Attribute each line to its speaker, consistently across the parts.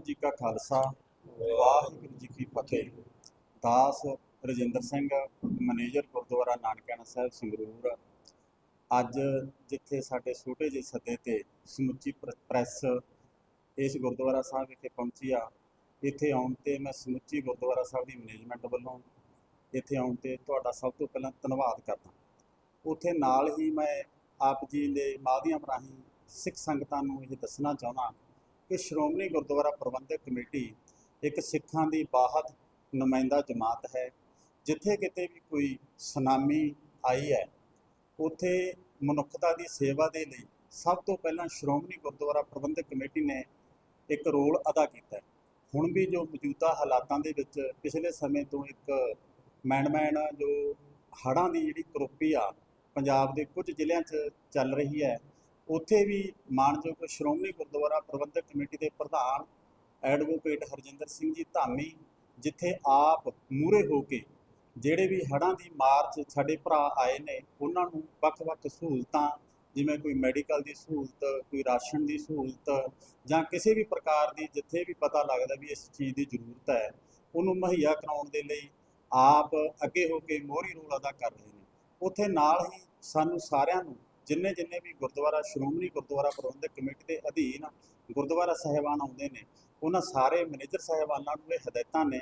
Speaker 1: ਜੀ ਕਾ ਖਾਲਸਾ, ਵਾਹਿਗੁਰੂ ਜੀ ਕੀ ਫਤਿਹ। ਦਾਸ ਰਜਿੰਦਰ ਸਿੰਘ, ਮੈਨੇਜਰ ਗੁਰਦੁਆਰਾ ਨਾਨਕਿਆਣਾ ਸਾਹਿਬ ਸੰਗਰੂਰ। ਅੱਜ ਜਿੱਥੇ ਸਾਡੇ ਛੋਟੇ ਜਿਹੇ ਸੱਦੇ ਤੇ ਸਮੁੱਚੀ ਪ੍ਰ- ਪ੍ਰੈਸ ਇਸ ਗੁਰਦੁਆਰਾ ਸਾਹਿਬ ਵਿਖੇ ਪਹੁੰਚੀ ਆ, ਇੱਥੇ ਆਉਣ ਤੇ ਮੈਂ ਸਮੁੱਚੀ ਗੁਰਦੁਆਰਾ ਸਾਹਿਬ ਦੀ ਮੈਨੇਜਮੈਂਟ ਵੱਲੋਂ ਇੱਥੇ ਆਉਣ ਤੇ ਤੁਹਾਡਾ ਸਭ ਤੋਂ ਪਹਿਲਾਂ ਧੰਨਵਾਦ ਕਰਦਾ। ਉੱਥੇ ਨਾਲ ਹੀ ਮੈਂ ਆਪ ਜੀ ਦੇ ਮਾਧਿਅਮ ਰਾਹੀਂ ਸਿੱਖ ਸੰਗਤਾਂ ਨੂੰ ਇਹ ਦੱਸਣਾ ਚਾਹੁੰਦਾ ਕਿ ਸ਼੍ਰੋਮਣੀ ਗੁਰਦੁਆਰਾ ਪ੍ਰਬੰਧਕ ਕਮੇਟੀ ਇੱਕ ਸਿੱਖਾਂ ਦੀ ਬਾਹਤ ਨੁਮਾਇੰਦਾ ਜਮਾਤ ਹੈ, ਜਿੱਥੇ ਕਿਤੇ ਵੀ ਕੋਈ ਸੁਨਾਮੀ ਆਈ ਹੈ, ਉੱਥੇ ਮਨੁੱਖਤਾ ਦੀ ਸੇਵਾ ਦੇ ਲਈ ਸਭ ਤੋਂ ਪਹਿਲਾਂ ਸ਼੍ਰੋਮਣੀ ਗੁਰਦੁਆਰਾ ਪ੍ਰਬੰਧਕ ਕਮੇਟੀ ਨੇ ਇੱਕ ਰੋਲ ਅਦਾ ਕੀਤਾ ਹੈ। ਹੁਣ ਵੀ ਜੋ ਮੌਜੂਦਾ ਹਾਲਾਤਾਂ ਦੇ ਵਿੱਚ ਪਿਛਲੇ ਸਮੇਂ ਤੋਂ ਇੱਕ ਮੈਨਮੈਨ ਜੋ ਹੜ੍ਹਾਂ ਦੀ ਜਿਹੜੀ ਕਰੋਪੀ ਆ, ਪੰਜਾਬ ਦੇ ਕੁਝ ਜ਼ਿਲ੍ਹਿਆਂ 'ਚ ਚੱਲ ਰਹੀ ਹੈ ਉੱਥੇ ਵੀ ਮਾਨਯੋਗ ਸ਼੍ਰੋਮਣੀ ਗੁਰਦੁਆਰਾ ਪ੍ਰਬੰਧਕ ਕਮੇਟੀ ਦੇ ਪ੍ਰਧਾਨ ਐਡਵੋਕੇਟ ਹਰਜਿੰਦਰ ਸਿੰਘ ਜੀ ਧਾਮੀ, ਜਿੱਥੇ ਆਪ ਮੂਰੇ ਹੋ ਕੇ ਜਿਹੜੇ ਵੀ ਹੜ੍ਹਾਂ ਦੀ ਮਾਰ 'ਚ ਸਾਡੇ ਭਰਾ ਆਏ ਨੇ, ਉਹਨਾਂ ਨੂੰ ਵੱਖ-ਵੱਖ ਸਹੂਲਤਾਂ, ਜਿਵੇਂ ਕੋਈ ਮੈਡੀਕਲ ਦੀ ਸਹੂਲਤ, ਕੋਈ ਰਾਸ਼ਨ ਦੀ ਸਹੂਲਤ ਜਾਂ ਕਿਸੇ ਵੀ ਪ੍ਰਕਾਰ ਦੀ ਜਿੱਥੇ ਵੀ ਪਤਾ ਲੱਗਦਾ ਵੀ ਇਸ ਚੀਜ਼ ਦੀ ਜ਼ਰੂਰਤ ਹੈ, ਉਹਨੂੰ ਮੁਹੱਈਆ ਕਰਾਉਣ ਦੇ ਲਈ ਆਪ ਅੱਗੇ ਹੋ ਕੇ ਮੋਹਰੀ ਰੋਲ ਅਦਾ ਕਰ ਰਹੇ ਨੇ। ਉੱਥੇ ਨਾਲ ਹੀ ਸਾਨੂੰ ਸਾਰਿਆਂ ਨੂੰ ਜਿੰਨੇ ਜਿੰਨੇ ਵੀ ਗੁਰਦੁਆਰਾ, ਸ਼੍ਰੋਮਣੀ ਗੁਰਦੁਆਰਾ ਪ੍ਰਬੰਧਕ ਕਮੇਟੀ ਦੇ ਅਧੀਨ ਗੁਰਦੁਆਰਾ ਸਹਿਬਾਨ ਆਉਂਦੇ ਨੇ, ਉਹਨਾਂ ਸਾਰੇ ਮੈਨੇਜਰ ਸਹਿਬਾਨਾਂ ਨੂੰ ਇਹ ਹਦਾਇਤਾਂ ਨੇ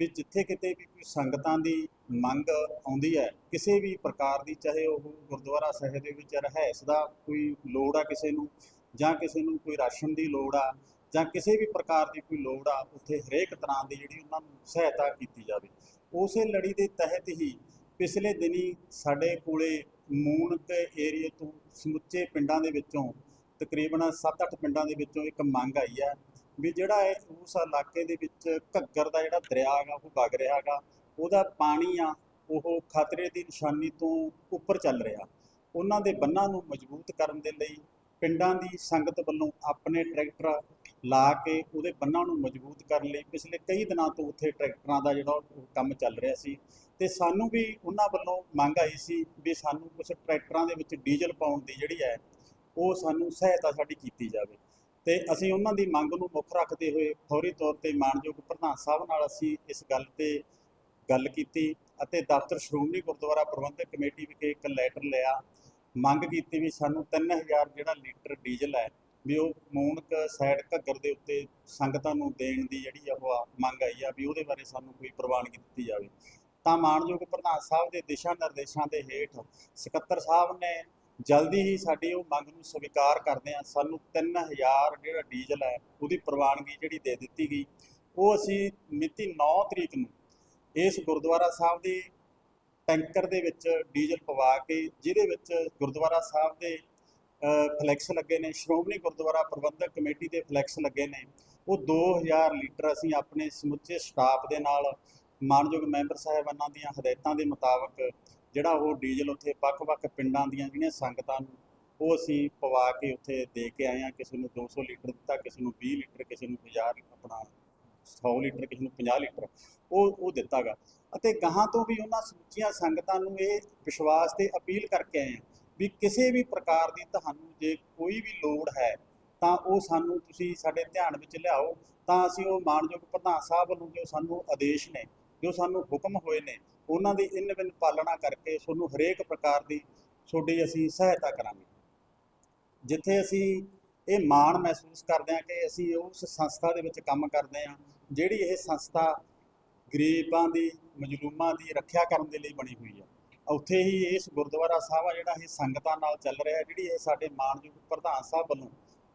Speaker 1: ਵੀ ਜਿੱਥੇ ਕਿਤੇ ਵੀ ਕੋਈ ਸੰਗਤਾਂ ਦੀ ਮੰਗ ਆਉਂਦੀ ਹੈ, ਕਿਸੇ ਵੀ ਪ੍ਰਕਾਰ ਦੀ, ਚਾਹੇ ਉਹ ਗੁਰਦੁਆਰਾ ਸਾਹਿਬ ਦੇ ਵਿੱਚ ਰਹਿਸ ਦਾ ਕੋਈ ਲੋੜ ਆ ਕਿਸੇ ਨੂੰ, ਜਾਂ ਕਿਸੇ ਨੂੰ ਕੋਈ ਰਾਸ਼ਨ ਦੀ ਲੋੜ ਆ, ਜਾਂ ਕਿਸੇ ਵੀ ਪ੍ਰਕਾਰ ਦੀ ਕੋਈ ਲੋੜ ਆ, ਉੱਥੇ ਹਰੇਕ ਤਰ੍ਹਾਂ ਦੀ ਜਿਹੜੀ ਉਹਨਾਂ ਨੂੰ ਸਹਾਇਤਾ ਕੀਤੀ ਜਾਵੇ। ਉਸੇ ਲੜੀ ਦੇ ਤਹਿਤ ਹੀ ਪਿਛਲੇ ਦਿਨੀ ਸਾਡੇ ਕੋਲੇ ਮੂਨਕ ਏਰੀਏ ਤੋਂ ਸਮੁੱਚੇ ਪਿੰਡਾਂ ਦੇ ਵਿੱਚੋਂ ਤਕਰੀਬਨ 7-8 ਪਿੰਡਾਂ ਦੇ ਵਿੱਚੋਂ ਇੱਕ ਮੰਗ ਆਈ ਹੈ ਵੀ ਜਿਹੜਾ ਇਹ ਉਸ ਇਲਾਕੇ ਦੇ ਵਿੱਚ ਘੱਗਰ ਦਾ ਜਿਹੜਾ ਦਰਿਆ ਹੈਗਾ, ਉਹ ਵਗ ਰਿਹਾ ਹੈਗਾ, ਉਹਦਾ ਪਾਣੀ ਆ, ਉਹ ਖਤਰੇ ਦੀ ਨਿਸ਼ਾਨੀ ਤੋਂ ਉੱਪਰ ਚੱਲ ਰਿਹਾ। ਉਹਨਾਂ ਦੇ ਬੰਨਾਂ ਨੂੰ ਮਜ਼ਬੂਤ ਕਰਨ ਦੇ ਲਈ ਪਿੰਡਾਂ ਦੀ ਸੰਗਤ ਵੱਲੋਂ ਆਪਣੇ ਟਰੈਕਟਰ ਲਾ ਕੇ ਉਹਦੇ ਬੰਨਾਂ ਨੂੰ ਮਜ਼ਬੂਤ ਕਰਨ ਲਈ ਪਿਛਲੇ ਕਈ ਦਿਨਾਂ ਤੋਂ ਉੱਥੇ ਟਰੈਕਟਰਾਂ ਦਾ ਜਿਹੜਾ ਕੰਮ ਚੱਲ ਰਿਹਾ ਸੀ ਤੇ ਸਾਨੂੰ ਵੀ ਉਹਨਾਂ ਵੱਲੋਂ ਮੰਗ ਆਈ ਸੀ ਵੀ ਸਾਨੂੰ ਕੁਝ ਟਰੈਕਟਰਾਂ ਦੇ ਵਿੱਚ ਡੀਜ਼ਲ ਪਾਉਣ ਦੀ ਜਿਹੜੀ ਹੈ, ਉਹ ਸਾਨੂੰ ਸਹਾਇਤਾ ਸਾਡੀ ਕੀਤੀ ਜਾਵੇ। ਤੇ ਅਸੀਂ ਉਹਨਾਂ ਦੀ ਮੰਗ ਨੂੰ ਮੁੱਖ ਰੱਖਦੇ ਹੋਏ ਫੌਰੀ ਤੌਰ ਤੇ ਮਾਨਯੋਗ ਪ੍ਰਧਾਨ ਸਾਹਿਬ ਨਾਲ ਅਸੀਂ ਇਸ ਗੱਲ ਤੇ ਗੱਲ ਕੀਤੀ ਅਤੇ ਦਫ਼ਤਰ ਸ਼੍ਰੋਮਣੀ ਗੁਰਦੁਆਰਾ ਪ੍ਰਬੰਧਕ ਕਮੇਟੀ ਵਿਖੇ ਇੱਕ ਲੈਟਰ ਲਿਆ। ਮੰਗ ਕੀਤੀ ਵੀ ਸਾਨੂੰ 3000 ਜਿਹੜਾ ਲੀਟਰ ਡੀਜ਼ਲ ਹੈ ਵੀ ਉਹ ਮੂਨਕ ਸਾਈਡ ਘੱਗਰ ਦੇ ਉੱਤੇ ਸੰਗਤਾਂ ਨੂੰ ਦੇਣ ਦੀ ਜਿਹੜੀ ਆ ਉਹ ਆ ਮੰਗ ਆਈ ਆ ਵੀ ਉਹਦੇ ਬਾਰੇ ਸਾਨੂੰ ਕੋਈ ਪ੍ਰਵਾਨਗੀ ਦਿੱਤੀ ਜਾਵੇ। ਤਾਂ ਮਾਨਯੋਗ ਪ੍ਰਧਾਨ ਸਾਹਿਬ ਦੇ ਦਿਸ਼ਾ ਨਿਰਦੇਸ਼ਾਂ ਦੇ ਹੇਠ ਸਕੱਤਰ ਸਾਹਿਬ ਨੇ ਜਲਦੀ ਹੀ ਸਾਡੀ ਉਹ ਮੰਗ ਨੂੰ ਸਵੀਕਾਰ ਕਰਦੇ ਆ ਸਾਨੂੰ 3000 ਜਿਹੜਾ ਡੀਜ਼ਲ ਹੈ ਉਹਦੀ ਪ੍ਰਵਾਨਗੀ ਜਿਹੜੀ ਦੇ ਦਿੱਤੀ ਗਈ। ਉਹ ਅਸੀਂ ਮਿਤੀ 9 ਤਰੀਕ ਨੂੰ ਇਸ ਗੁਰਦੁਆਰਾ ਸਾਹਿਬ ਦੇ ਟੈਂਕਰ ਦੇ ਵਿੱਚ ਡੀਜ਼ਲ ਪਵਾ ਕੇ ਜਿਹਦੇ ਵਿੱਚ ਗੁਰਦੁਆਰਾ ਸਾਹਿਬ ਦੇ ਫਲੈਕਸ ਲੱਗੇ ਨੇ। ਸ਼੍ਰੋਮਣੀ ਗੁਰਦੁਆਰਾ ਪ੍ਰਬੰਧਕ ਕਮੇਟੀ ਦੇ ਫਲੈਕਸ ਲੱਗੇ ਨੇ। ਉਹ 2000 ਲੀਟਰ ਅਸੀਂ ਆਪਣੇ ਸਮੁੱਚੇ ਸਟਾਫ ਦੇ ਨਾਲ, ਮਾਨਯੋਗ ਮੈਂਬਰ ਸਾਹਿਬਾਨਾਂ ਦੀਆਂ ਹਦਾਇਤਾਂ ਦੇ ਮੁਤਾਬਕ, ਜਿਹੜਾ ਉਹ ਡੀਜ਼ਲ ਉੱਥੇ ਵੱਖ-ਵੱਖ ਪਿੰਡਾਂ ਦੀਆਂ ਜਿਹੜੀਆਂ ਸੰਗਤਾਂ ਨੂੰ, ਉਹ ਅਸੀਂ ਪਵਾ ਕੇ ਉੱਥੇ ਦੇ ਕੇ ਆਏ ਹਾਂ। ਕਿਸੇ ਨੂੰ 200 ਲੀਟਰ ਦਿੱਤਾ, ਕਿਸੇ ਨੂੰ 20 ਲੀਟਰ, ਕਿਸੇ ਨੂੰ 1000 ਆਪਣਾ 100 ਲੀਟਰ, ਕਿਸੇ ਨੂੰ 50 ਲੀਟਰ, ਉਹ ਉਹ ਦਿੱਤਾਗਾ। ਅਤੇ ਗਾਹਾਂ ਤੋਂ ਵੀ ਉਹਨਾਂ ਸਮੁੱਚੀਆਂ ਸੰਗਤਾਂ ਨੂੰ ਇਹ ਵਿਸ਼ਵਾਸ ਤੇ ਅਪੀਲ ਕਰਕੇ ਆਏ ਹਾਂ ਵੀ ਕਿਸੇ ਵੀ ਪ੍ਰਕਾਰ ਦੀ ਤੁਹਾਨੂੰ ਜੇ ਕੋਈ ਵੀ ਲੋੜ ਹੈ, ਤਾਂ ਉਹ ਸਾਨੂੰ ਤੁਸੀਂ ਸਾਡੇ ਧਿਆਨ ਵਿੱਚ ਲਿਆਓ। ਤਾਂ ਅਸੀਂ ਉਹ ਮਾਨਯੋਗ ਪ੍ਰਧਾਨ ਸਾਹਿਬ ਵੱਲੋਂ ਜੋ ਸਾਨੂੰ ਆਦੇਸ਼ ਨੇ, ਜੋ ਸਾਨੂੰ ਹੁਕਮ ਹੋਏ ਨੇ, ਉਹਨਾਂ ਦੀ ਇਨ ਬਿਨ ਪਾਲਣਾ ਕਰਕੇ ਤੁਹਾਨੂੰ ਹਰੇਕ ਪ੍ਰਕਾਰ ਦੀ ਤੁਹਾਡੀ ਅਸੀਂ ਸਹਾਇਤਾ ਕਰਾਂਗੇ। ਜਿੱਥੇ ਅਸੀਂ ਇਹ ਮਾਣ ਮਹਿਸੂਸ ਕਰਦੇ ਹਾਂ ਕਿ ਅਸੀਂ ਉਸ ਸੰਸਥਾ ਦੇ ਵਿੱਚ ਕੰਮ ਕਰਦੇ ਹਾਂ, ਜਿਹੜੀ ਇਹ ਸੰਸਥਾ ਗਰੀਬਾਂ ਦੀ, ਮਜਲੂਮਾਂ ਦੀ ਰੱਖਿਆ ਕਰਨ ਦੇ ਲਈ ਬਣੀ ਹੋਈ ਹੈ। ਉੱਥੇ ਹੀ ਇਸ ਗੁਰਦੁਆਰਾ ਸਾਹਿਬ ਆ ਜਿਹੜਾ ਇਹ ਸੰਗਤਾਂ ਨਾਲ ਚੱਲ ਰਿਹਾ ਜਿਹੜੀ ਇਹ ਸਾਡੇ ਮਾਨਯੋਗ ਪ੍ਰਧਾਨ ਸਾਹਿਬ ਵੱਲੋਂ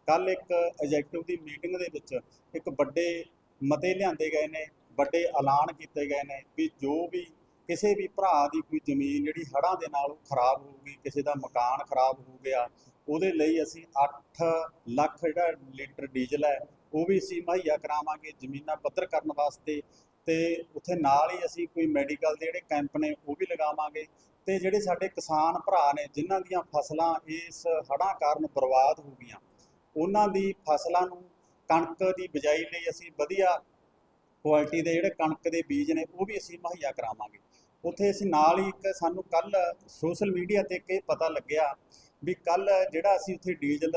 Speaker 1: ਕੱਲ ਇੱਕ ਐਗਜ਼ੈਕਟਿਵ ਦੀ ਮੀਟਿੰਗ ਦੇ ਵਿੱਚ ਇੱਕ ਵੱਡੇ ਮਤੇ ਲਿਆਂਦੇ ਗਏ ਨੇ, ਵੱਡੇ ਐਲਾਨ ਕੀਤੇ ਗਏ ਨੇ ਵੀ ਜੋ ਵੀ ਕਿਸੇ ਵੀ ਭਰਾ ਦੀ ਕੋਈ ਜ਼ਮੀਨ ਜਿਹੜੀ ਹੜ੍ਹਾਂ ਦੇ ਨਾਲ ਉਹ ਖਰਾਬ ਹੋ ਗਈ, ਕਿਸੇ ਦਾ ਮਕਾਨ ਖਰਾਬ ਹੋ ਗਿਆ, ਉਹਦੇ ਲਈ ਅਸੀਂ 8 ਲੱਖ ਜਿਹੜਾ ਲੀਟਰ ਡੀਜ਼ਲ ਹੈ, ਉਹ ਵੀ ਅਸੀਂ ਮੁਹੱਈਆ ਕਰਾਵਾਂਗੇ ਜ਼ਮੀਨਾਂ ਪੱਧਰ ਕਰਨ ਵਾਸਤੇ। ਤੇ ਉੱਥੇ ਨਾਲ ਹੀ ਅਸੀਂ ਕੋਈ ਮੈਡੀਕਲ ਦੇ ਜਿਹੜੇ ਕੈਂਪ ਨੇ, ਉਹ ਵੀ ਲਗਾਵਾਂਗੇ। ਤੇ ਜਿਹੜੇ ਸਾਡੇ ਕਿਸਾਨ ਭਰਾ ਨੇ, ਜਿਨ੍ਹਾਂ ਦੀਆਂ ਫਸਲਾਂ ਇਸ ਹੜ੍ਹਾਂ ਕਾਰਨ ਬਰਬਾਦ ਹੋ ਗਈਆਂ, ਉਹਨਾਂ ਦੀ ਫਸਲਾਂ ਨੂੰ ਕਣਕ ਦੀ ਬਿਜਾਈ ਲਈ ਅਸੀਂ ਵਧੀਆ ਕੁਆਲਿਟੀ ਦੇ ਜਿਹੜੇ ਕਣਕ ਦੇ ਬੀਜ ਨੇ, ਉਹ ਵੀ ਅਸੀਂ ਮੁਹੱਈਆ ਕਰਾਵਾਂਗੇ। ਉੱਥੇ ਅਸੀਂ ਨਾਲ ਹੀ ਇੱਕ ਸਾਨੂੰ ਕੱਲ ਸੋਸ਼ਲ ਮੀਡੀਆ ਤੇ ਇੱਕ ਇਹ ਪਤਾ ਲੱਗਿਆ ਵੀ ਕੱਲ ਜਿਹੜਾ ਅਸੀਂ ਉੱਥੇ ਡੀਜ਼ਲ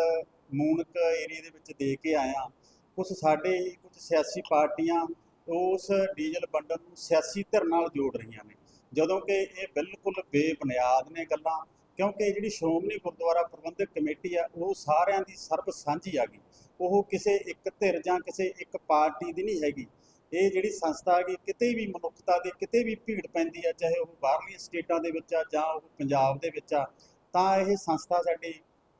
Speaker 1: ਮੂਨਕ ਏਰੀਆ ਦੇ ਵਿੱਚ ਦੇ ਕੇ ਆਏ ਹਾਂ ਕੁਝ ਸਾਡੇ ਹੀ ਕੁਝ ਸਿਆਸੀ ਪਾਰਟੀਆਂ ਉਸ ਡੀਜ਼ਲ ਵੰਡਣ ਨੂੰ ਸਿਆਸੀ ਧਿਰ ਨਾਲ ਜੋੜ ਰਹੀਆਂ ਨੇ। ਜਦੋਂ ਕਿ ਇਹ ਬਿਲਕੁਲ ਬੇਬੁਨਿਆਦ ਨੇ ਗੱਲਾਂ, ਕਿਉਂਕਿ ਜਿਹੜੀ ਸ਼੍ਰੋਮਣੀ ਗੁਰਦੁਆਰਾ ਪ੍ਰਬੰਧਕ ਕਮੇਟੀ ਆ, ਉਹ ਸਾਰਿਆਂ ਦੀ ਸਰਬ ਸਾਂਝੀ ਆ ਗਈ। ਉਹ ਕਿਸੇ ਇੱਕ ਧਿਰ ਜਾਂ ਕਿਸੇ ਇੱਕ ਪਾਰਟੀ ਦੀ ਨਹੀਂ ਹੈਗੀ। ਇਹ ਜਿਹੜੀ ਸੰਸਥਾ ਹੈਗੀ, ਕਿਤੇ ਵੀ ਮਨੁੱਖਤਾ ਦੇ, ਕਿਤੇ ਵੀ ਭੀੜ ਪੈਂਦੀ ਆ, ਚਾਹੇ ਉਹ ਬਾਹਰਲੀਆਂ ਸਟੇਟਾਂ ਦੇ ਵਿੱਚ ਆ ਜਾਂ ਉਹ ਪੰਜਾਬ ਦੇ ਵਿੱਚ ਆ, ਤਾਂ ਇਹ ਸੰਸਥਾ ਸਾਡੀ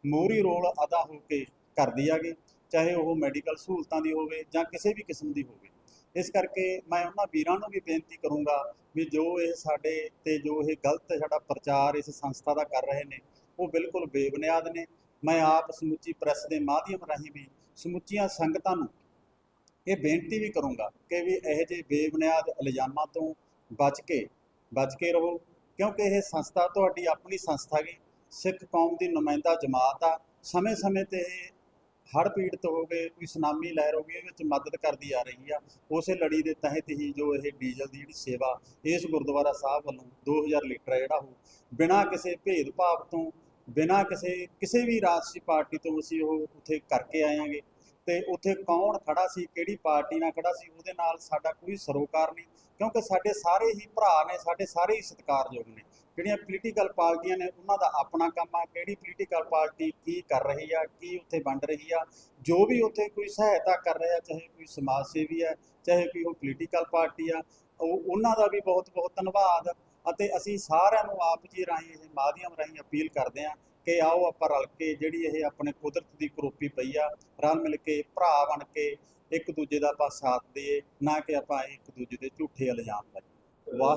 Speaker 1: ਮੋਹਰੀ ਰੋਲ ਅਦਾ ਹੋ ਕੇ ਕਰਦੀ ਆਗੀ ਚਾਹੇ ਉਹ ਮੈਡੀਕਲ ਸਹੂਲਤਾਂ ਦੀ ਹੋਵੇ ਜਾਂ ਕਿਸੇ ਵੀ ਕਿਸਮ ਦੀ ਹੋਵੇ। ਇਸ ਕਰਕੇ ਮੈਂ ਉਹਨਾਂ ਵੀਰਾਂ ਨੂੰ ਵੀ ਬੇਨਤੀ ਕਰੂੰਗਾ ਵੀ ਜੋ ਇਹ ਸਾਡੇ ਤੇ ਜੋ ਇਹ ਗਲਤ ਸਾਡਾ ਪ੍ਰਚਾਰ ਇਸ ਸੰਸਥਾ ਦਾ ਕਰ ਰਹੇ ਨੇ, ਉਹ ਬਿਲਕੁਲ ਬੇਬੁਨਿਆਦ ਨੇ। ਮੈਂ ਆਪ ਸਮੁੱਚੀ ਪ੍ਰੈਸ ਦੇ ਮਾਧਿਅਮ ਰਾਹੀਂ ਵੀ ਸਮੁੱਚੀਆਂ ਸੰਗਤਾਂ ਨੂੰ ਇਹ ਬੇਨਤੀ ਵੀ ਕਰੂੰਗਾ ਕਿ ਵੀ ਇਹੋ ਜਿਹੇ ਬੇਬੁਨਿਆਦ ਇਲਜ਼ਾਮਾਂ ਤੋਂ ਬਚ ਕੇ ਬਚ ਕੇ ਰਹੋ, ਕਿਉਂਕਿ ਇਹ ਸੰਸਥਾ ਤੁਹਾਡੀ ਆਪਣੀ ਸੰਸਥਾ ਗਈ ਸਿੱਖ ਕੌਮ ਦੀ ਨੁਮਾਇੰਦਾ ਜਮਾਤ ਆ। ਸਮੇਂ-ਸਮੇਂ ਤੇ ਇਹ ਹੜ੍ਹ ਪੀੜਤ ਹੋ ਗਏ, ਕੋਈ ਸੁਨਾਮੀ ਲਹਿਰ ਹੋ ਗਈ, ਇਹਦੇ ਵਿੱਚ ਮਦਦ ਕਰਦੀ ਆ ਰਹੀ ਆ। ਉਸੇ ਲੜੀ ਦੇ ਤਹਿਤ ਹੀ ਜੋ ਇਹ ਡੀਜ਼ਲ ਦੀ ਜਿਹੜੀ ਸੇਵਾ ਇਸ ਗੁਰਦੁਆਰਾ ਸਾਹਿਬ ਵੱਲੋਂ 2000 ਲੀਟਰ ਜਿਹੜਾ ਉਹ, ਬਿਨਾਂ ਕਿਸੇ ਭੇਦਭਾਵ ਤੋਂ, ਬਿਨਾਂ ਕਿਸੇ ਕਿਸੇ ਵੀ ਰਾਜਸੀ ਪਾਰਟੀ ਤੋਂ ਅਸੀਂ ਉਹ ਉੱਥੇ ਕਰਕੇ ਆਏਾਂਗੇ ਤੇ ਉੱਥੇ ਕੌਣ ਖੜਾ ਸੀ, ਕਿਹੜੀ ਪਾਰਟੀ ਨਾਲ ਖੜਾ ਸੀ, ਉਹਦੇ ਨਾਲ ਸਾਡਾ ਕੋਈ ਸਰੋਕਾਰ ਨਹੀਂ, ਕਿਉਂਕਿ ਸਾਡੇ ਸਾਰੇ ਹੀ ਭਰਾ ਨੇ, ਸਾਡੇ ਸਾਰੇ ਹੀ ਸਤਿਕਾਰਯੋਗ ਨੇ। ਜਿਹੜੀਆਂ ਪੋਲੀਟੀਕਲ ਪਾਰਟੀਆਂ ਨੇ, ਉਹਨਾਂ ਦਾ ਆਪਣਾ ਕੰਮ ਆ, ਕਿਹੜੀ ਪੋਲੀਟੀਕਲ ਪਾਰਟੀ ਕੀ ਕਰ ਰਹੀ ਆ, ਕੀ ਉੱਥੇ ਵੰਡ ਰਹੀ ਆ, ਜੋ ਵੀ ਉੱਥੇ ਕੋਈ ਸਹਾਇਤਾ ਕਰ ਰਿਹਾ, ਚਾਹੇ ਕੋਈ ਸਮਾਜ ਸੇਵੀ ਆ, ਚਾਹੇ ਕੋਈ ਉਹ ਪੋਲੀਟੀਕਲ ਪਾਰਟੀ ਆ, ਉਹ, ਉਹਨਾਂ ਦਾ ਵੀ ਬਹੁਤ ਬਹੁਤ ਧੰਨਵਾਦ। ਅਤੇ ਅਸੀਂ ਸਾਰਿਆਂ ਨੂੰ ਆਪ ਜੀ ਰਾਹੀਂ, ਇਹ ਮਾਧਿਅਮ ਰਾਹੀਂ ਅਪੀਲ ਕਰਦੇ ਹਾਂ ਕਿ ਆਓ ਆਪਾਂ ਰਲ ਕੇ ਜਿਹੜੀ ਇਹ ਆਪਣੇ ਕੁਦਰਤ ਦੀ ਕਰੋਪੀ ਪਈ ਆ, ਰਲ ਮਿਲ ਕੇ ਭਰਾ ਬਣ ਕੇ ਇੱਕ ਦੂਜੇ ਦਾ ਆਪਾਂ ਸਾਥ ਦਈਏ, ਨਾ ਕਿ ਆਪਾਂ ਇੱਕ ਦੂਜੇ ਦੇ ਝੂਠੇ ਇਲਜ਼ਾਮ ਲਾਈਏ। ਵਾਹ